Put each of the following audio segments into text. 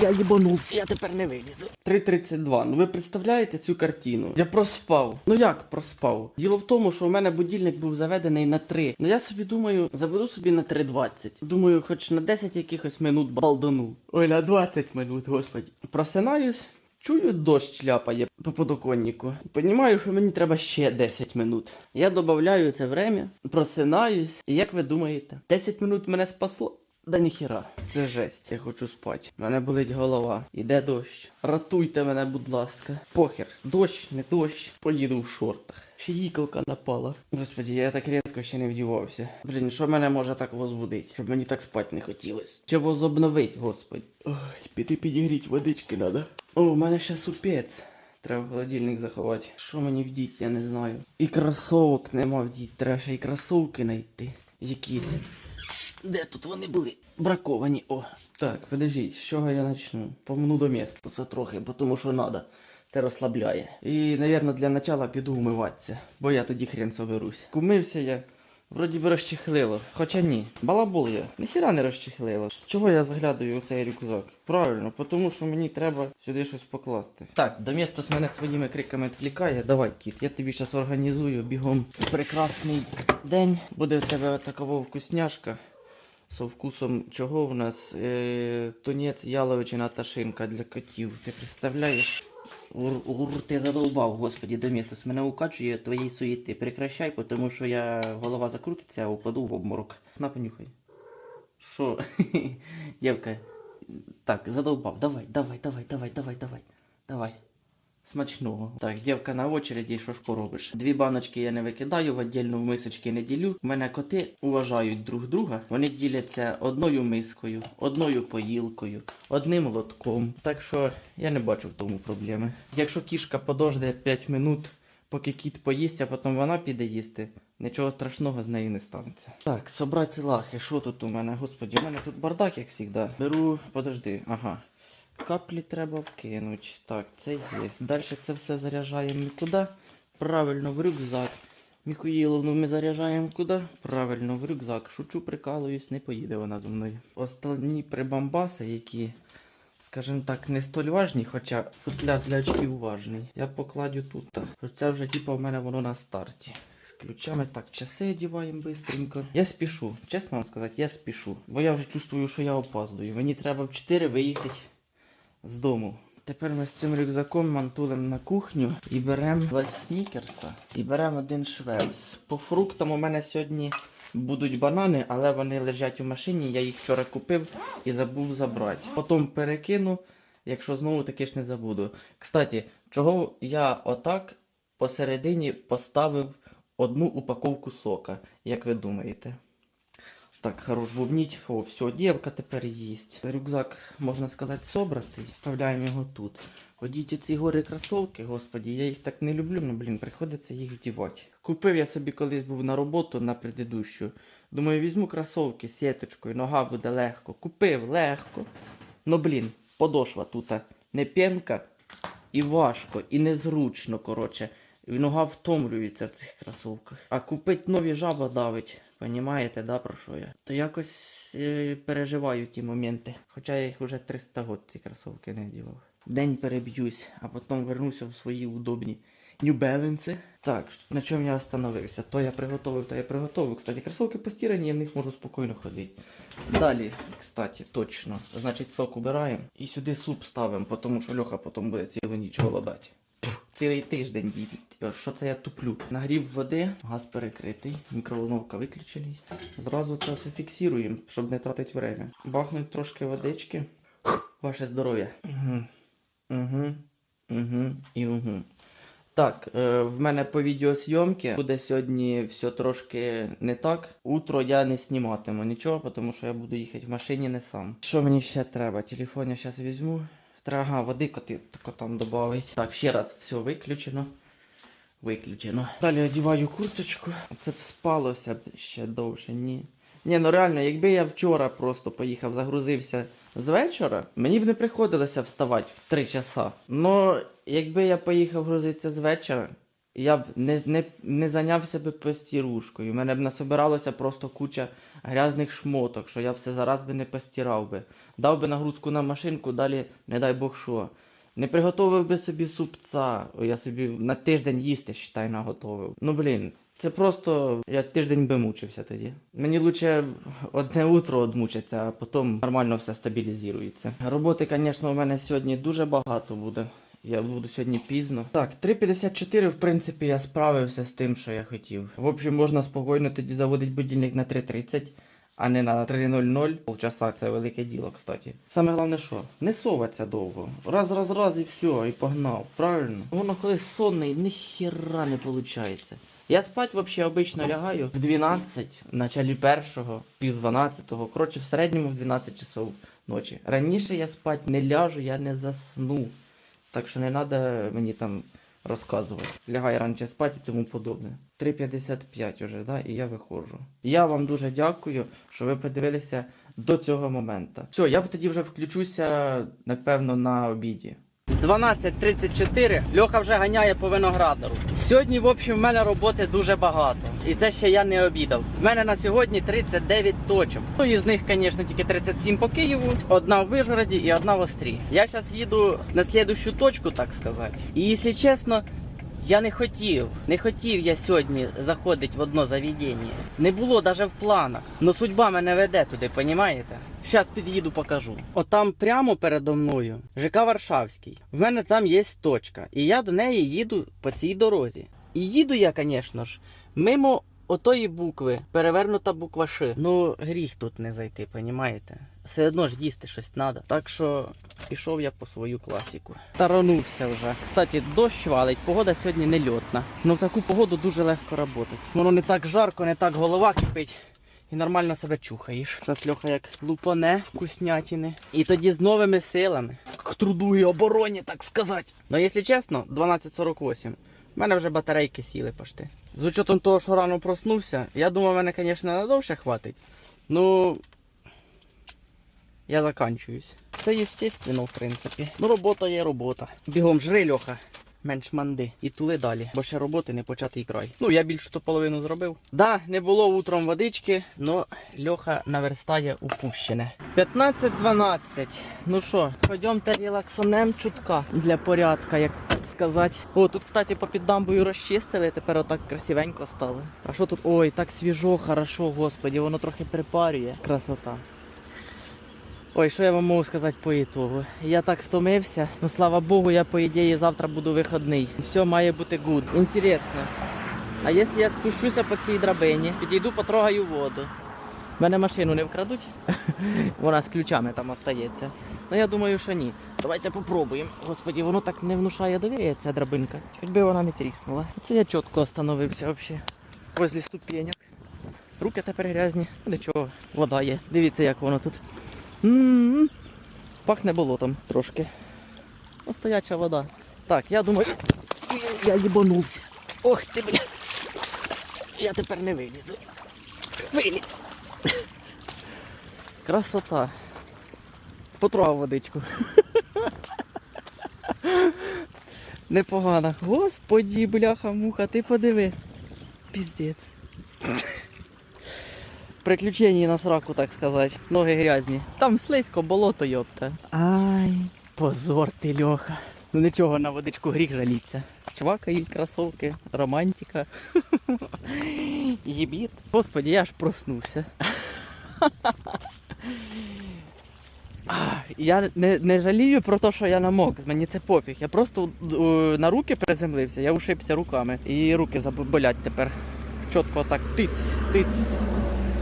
я їбанувся, я тепер не вилізу. 3.32. Ну ви представляєте цю картину? Я проспав. Ну як проспав? Діло в тому, що у мене будильник був заведений на 3. Ну я собі думаю, заведу собі на 3.20. Думаю, хоч на 10 якихось минут балдану. Ой, на 20 минут, господі. Просинаюсь. Чую, дощ ляпає по подоконнику. Понімаю, що мені треба ще 10 минут. Я додаю це время, просинаюсь, і як ви думаєте, 10 минут мене спасло? Да ніхіра. Це жесть, я хочу спати. Мене болить голова. Іде дощ. Ратуйте мене, будь ласка. Похер, дощ, не дощ. Поїду в шортах. Ще їкалка напала. Господи, я так різко ще не вдівався. Блін, що мене може так возбудить? Щоб мені так спати не хотілося. Чи возобновить, господи. Ой, піти підігріть водички надо. О, у мене ще супець. Треба в холодильник заховати. Що мені вдіть, я не знаю. І кросовок нема вдіть, треба ще і кросовки знайти. Якісь. Де тут вони були? Браковані. О. Так, подождіть, з чого я почну? Помну до міста це трохи, бо тому що надо. Це розслабляє. І, напевно, для начала піду вмиватися, бо я тоді хрен соберусь. Кумився я. Вроді би розчехлило. Хоча ні. Балабол я. Ніхіра не розчехлило. Чого я заглядаю у цей рюкзак? Правильно, тому що мені треба сюди щось покласти. Так, до міста з мене своїми криками відвлікає. Давай, кіт, я тобі зараз організую бігом прекрасний день. Буде в тебе такова вкусняшка. Со вкусом чого в нас? Е, тунець, яловичина та шинка для котів. Ти представляєш? Ур, ур, ти задовбав, господі, до міста. Мене укачує твоєї суєти. Прекращай, тому що я голова закрутиться, а упаду в обморок. На понюхай. Що? Дівка. Так, задовбав. Давай, давай, давай, давай, давай, давай. Давай. Смачного. Так, дівка на очереді, що ж поробиш? Дві баночки я не викидаю, в віддільно в мисочки не ділю. Мене коти уважають друг друга. Вони діляться одною мискою, одною поїлкою, одним лотком. Так що я не бачу в тому проблеми. Якщо кішка подожде 5 минут, поки кіт поїсть, а потім вона піде їсти. Нічого страшного з нею не станеться. Так, собрати лахи, що тут у мене? Господі, у мене тут бардак, як завжди. Беру, подожди, ага. Каплі треба вкинути. Так, це є. Далі це все заряджаємо куди? Правильно, в рюкзак. Міхуїловну ми заряджаємо куди? Правильно, в рюкзак. Шучу, прикалуюсь, не поїде вона зі мною. Останні прибамбаси, які, скажімо так, не столь важні, хоча футляр для очків важний. Я покладю тут. Це вже типу в мене воно на старті. З ключами так, часи одіваємо бистренько. Я спішу, чесно вам сказати, я спішу. Бо я вже чувствую, що я опаздую. Мені треба в 4 виїхати з дому. Тепер ми з цим рюкзаком мантулимо на кухню і беремо два снікерса і беремо один швепс. По фруктам у мене сьогодні будуть банани, але вони лежать у машині. Я їх вчора купив і забув забрати. Потім перекину, якщо знову таки ж не забуду. Кстати, чого я отак посередині поставив одну упаковку сока, як ви думаєте? Так, хорош бубніть. О, все, дівка тепер їсть. Рюкзак, можна сказати, собратий. Вставляємо його тут. Ходіть оці гори кросовки, господі, я їх так не люблю, ну блін, приходиться їх вдівати. Купив я собі колись був на роботу на предыдущу. Думаю, візьму кросовки з сіточкою, нога буде легко. Купив легко. Ну блін, подошва тут не п'янка і важко, і незручно, коротше. Нога втомлюється в цих кросовках. А купить нові жаба давить. Понімаєте, да, про що я? То якось е, переживаю ті моменти. Хоча я їх вже 300 год ці кросовки не вдівав. День переб'юсь, а потім вернуся в свої удобні New Balance. Так, на чому я остановився? То я приготовив, то я приготовив. Кстати, кросовки постірані, я в них можу спокійно ходити. Далі, кстати, точно. Значить, сок убираємо і сюди суп ставимо, тому що Льоха потім буде цілу ніч голодати. Цілий тиждень їдуть. Що це я туплю? Нагрів води, газ перекритий, мікроволновка виключений. Зразу це все фіксуємо, щоб не тратити время. Бахнуть трошки водички. Ваше здоров'я. Угу. Угу. Угу. І угу. Так, е, в мене по відеосйомки буде сьогодні все трошки не так. Утро я не зніматиму нічого, тому що я буду їхати в машині не сам. Що мені ще треба? Телефон я зараз візьму. Треба води коти, там додати. Так, ще раз, все виключено. Виключено. Далі одіваю курточку. Це б спалося б ще довше, ні. Ні, ну реально, якби я вчора просто поїхав, загрузився з вечора, мені б не приходилося вставати в 3 часа. Ну, якби я поїхав грузитися з вечора, я б не, не, не зайнявся би постірушкою. У мене б насобиралося просто куча грязних шмоток, що я все зараз би не постирав би. Дав би нагрузку на машинку, далі, не дай Бог що. Не приготовив би собі супца. Я собі на тиждень їсти, считай, наготовив. Ну блін, це просто я тиждень би мучився тоді. Мені лучше одне утро одмучиться, а потім нормально все стабілізується. Роботи, звісно, у мене сьогодні дуже багато буде. Я буду сьогодні пізно. Так, 3.54, в принципі, я справився з тим, що я хотів. В общем, можна спокійно тоді заводити будильник на 3.30, а не на 3.00. Полчаса це велике діло, кстати. Саме головне, що не соваться довго. Раз, раз, раз і все, і погнав. Правильно? Воно коли сонний, ніхіра не виходить. Я спать вообще обично лягаю в 12, в началі першого, пів 12, коротше, в середньому в 12 часов ночі. Раніше я спать не ляжу, я не засну. Так що не треба мені там розказувати. Лягай раніше спати і тому подобне. 3.55 уже, да, і я виходжу. Я вам дуже дякую, що ви подивилися до цього моменту. Все, я тоді вже включуся, напевно, на обіді. 12.34. Льоха вже ганяє по виноградару. Сьогодні, в общем, в мене роботи дуже багато. І це ще я не обідав. В мене на сьогодні 39 точок. Ну, із них, звісно, тільки 37 по Києву, одна в Вижгороді і одна в Острі. Я зараз їду на слідущу точку, так сказати. І якщо чесно. Я не хотів, не хотів я сьогодні заходити в одно заведення. Не було навіть в планах. Но судьба мене веде туди, понімаєте? Щас під'їду, покажу. Отам прямо передо мною ЖК Варшавський. В мене там є точка. І я до неї їду по цій дорозі. І їду я, звісно ж, мимо отої букви, перевернута буква Ш. Ну, гріх тут не зайти, понімаєте? Все одно ж їсти щось треба. Так що пішов я по свою класіку. Таранувся вже. Кстати, дощ валить, погода сьогодні не льотна. Ну в таку погоду дуже легко працювати. Воно не так жарко, не так голова кипить. І нормально себе чухаєш. Зараз Льоха як лупане вкуснятини. І тоді з новими силами. К труду і обороні, так сказати. Ну, якщо чесно, 12.48. У мене вже батарейки сіли пошти. З учетом того, що рано проснувся, я думав, мене, звісно, надовше хватить. Ну, я заканчуюсь. Це естественно, в принципі. Ну, робота є робота. Бігом жри, Льоха. Менш манди. І тули далі, бо ще роботи не початий край. Ну, я більше то половину зробив. Да, не було утром водички, но Льоха наверстає упущене. 15-12. Ну що, пойдемте релаксонем чутка для порядка, як сказати. О, тут, кстати, по під дамбою розчистили, тепер отак красивенько стало. А що тут? Ой, так свіжо, хорошо, господі, воно трохи припарює. Красота. Ой, що я вам можу сказати по ітогу? Я так втомився. Ну слава Богу, я по ідеї завтра буду вихідний. Все має бути гуд. Інтересно. А якщо я спущуся по цій драбині, підійду, потрогаю воду. Мене машину не вкрадуть? Вона з ключами там остається. Ну я думаю, що ні. Давайте попробуємо. Господі, воно так не внушає довір'я, ця драбинка. Хоч би вона не тріснула. Це я чітко остановився взагалі. Возле ступеньок. Руки тепер грязні. Ну, Нічого, вода є. Дивіться, як воно тут. М-м-м. Пахне болотом трошки. Настояча вода. Так, я думаю. Я їбанувся. Ох ти, бля. Я тепер не вилізу. Виліз. Красота. Потрогав водичку. Непогано. Господі, бляха, муха, ти подиви. Піздець. Приключення на сраку, так сказати. Ноги грязні. Там слизько, болото, йопта. Ай, позор ти, Льоха. Ну нічого, на водичку гріх жаліться. Чвакають кросовки, романтика. Єбіт. Господі, я аж проснувся. Я не, не жалію про те, що я намок. Мені це пофіг. Я просто е, на руки приземлився, я ушибся руками. І руки заболять тепер. Чітко так тиць, тиць.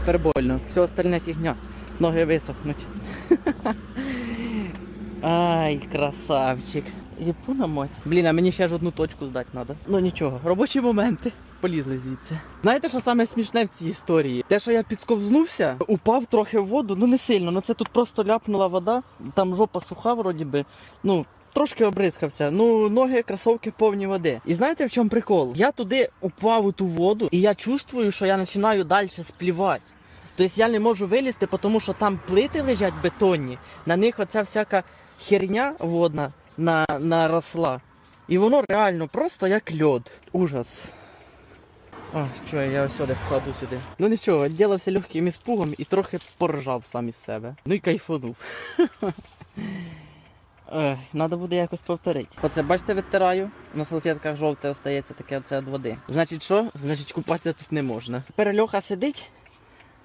Тепер больно. Все остальне фігня. Ноги висохнуть. Ай, красавчик. Япона мать. Блін, а мені ще ж одну точку здати треба. Ну нічого, робочі моменти. Полізли звідси. Знаєте, що саме смішне в цій історії? Те, що я підсковзнувся, упав трохи в воду, ну не сильно. Ну це тут просто ляпнула вода, там жопа суха, вроді би. Ну, трошки обрискався. Ну, ноги, кросовки повні води. І знаєте в чому прикол? Я туди упав у ту воду, і я чувствую, що я починаю далі сплівати. Тобто я не можу вилізти, тому що там плити лежать бетонні, на них оця всяка херня водна на, наросла. І воно реально просто як льод. Ужас. А, що я сюди складу сюди. Ну нічого, відділився легким іспугом і трохи поржав сам із себе. Ну і кайфанув. Ех, Надо буде якось повторити. Оце, бачите, витираю. На салфетках жовте остається таке оце від води. Значить що? Значить купатися тут не можна. Тепер Льоха сидить,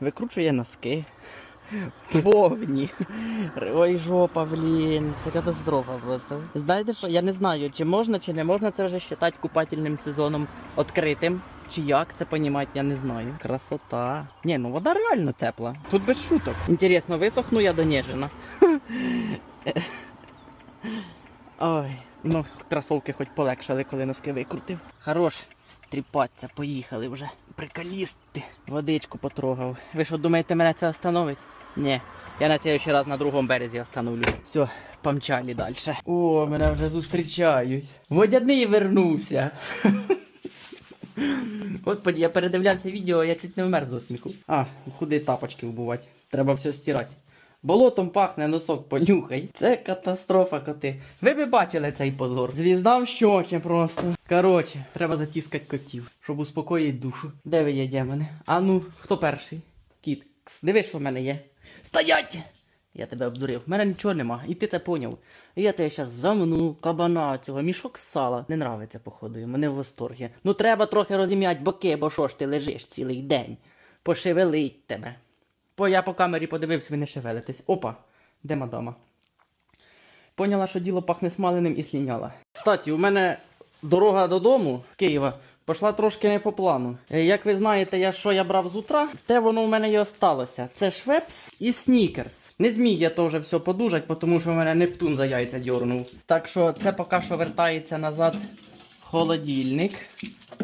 викручує носки. Повні. Ой, жопа, блін. Це катастрофа просто. Знаєте що, я не знаю, чи можна, чи не можна це вже вважати купательним сезоном відкритим. Чи як це понімати, я не знаю. Красота. Ні, ну вода реально тепла. Тут без шуток. Інтересно, висохну я до Нежина. Ой, ну кросовки хоч полегшали, коли носки викрутив. Хорош, тріпаться, поїхали вже. Приколісти. Водичку потрогав. Ви що думаєте, мене це остановить? Ні. Я на следующий раз на другому березі остановлюсь. Все, помчали далі. О, мене вже зустрічають. Водяний вернувся. Господи, я передивлявся відео, я чуть не вмер з сміху. А, куди тапочки вбувати? Треба все стирати. Болотом пахне носок, понюхай. Це катастрофа, коти. Ви би бачили цей позор. Звізда в щоки просто. Коротше, треба затіскати котів, щоб успокоїти душу. Де ви є, демони? А ну, хто перший? Кіт. Кс, диви, що в мене є. Стоять! Я тебе обдурив. В мене нічого нема, і ти це поняв. Я тебе щас замну, кабана цього, мішок сала. Не нравиться, походу, мене в восторгі. Ну треба трохи розім'ять боки, бо що ж ти лежиш цілий день. Пошевелить тебе. Бо я по камері подивився, ви не шевелитесь. Опа, де мадама? Поняла, що діло пахне смаленим і сліняла. Кстати, у мене дорога додому з Києва пішла трошки не по плану. Е, Як ви знаєте, я що я брав з утра, те воно у мене і осталося. Це швепс і снікерс. Не зміг я то вже все подужать, тому що в мене Нептун за яйця дьорнув. Так що це поки що вертається назад в холодильник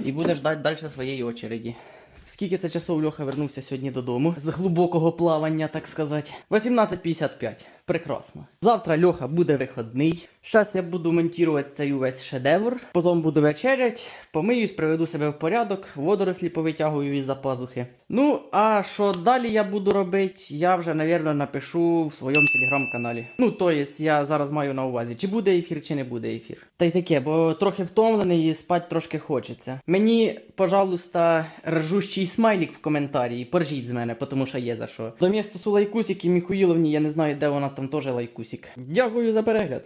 і буде ждати далі своєї очереді. Скільки це часов Льоха вернувся сьогодні додому з глибокого плавання, так сказати. 18.55. Прекрасно. Завтра Льоха буде виходний. Зараз я буду монтувати цей увесь шедевр. Потім буду вечерять, помиюсь, приведу себе в порядок, водорослі повитягую із-за пазухи. Ну, а що далі я буду робити, я вже, напевно, напишу в своєму телеграм-каналі. Ну, то є, я зараз маю на увазі, чи буде ефір, чи не буде ефір. Та й таке, бо трохи втомлений і спать трошки хочеться. Мені, пожалуйста, ржущий смайлік в коментарі, поржіть з мене, тому що є за що. До лайкусик і Міхуїловні, я не знаю, де вона там теж лайкусик. Дякую за перегляд.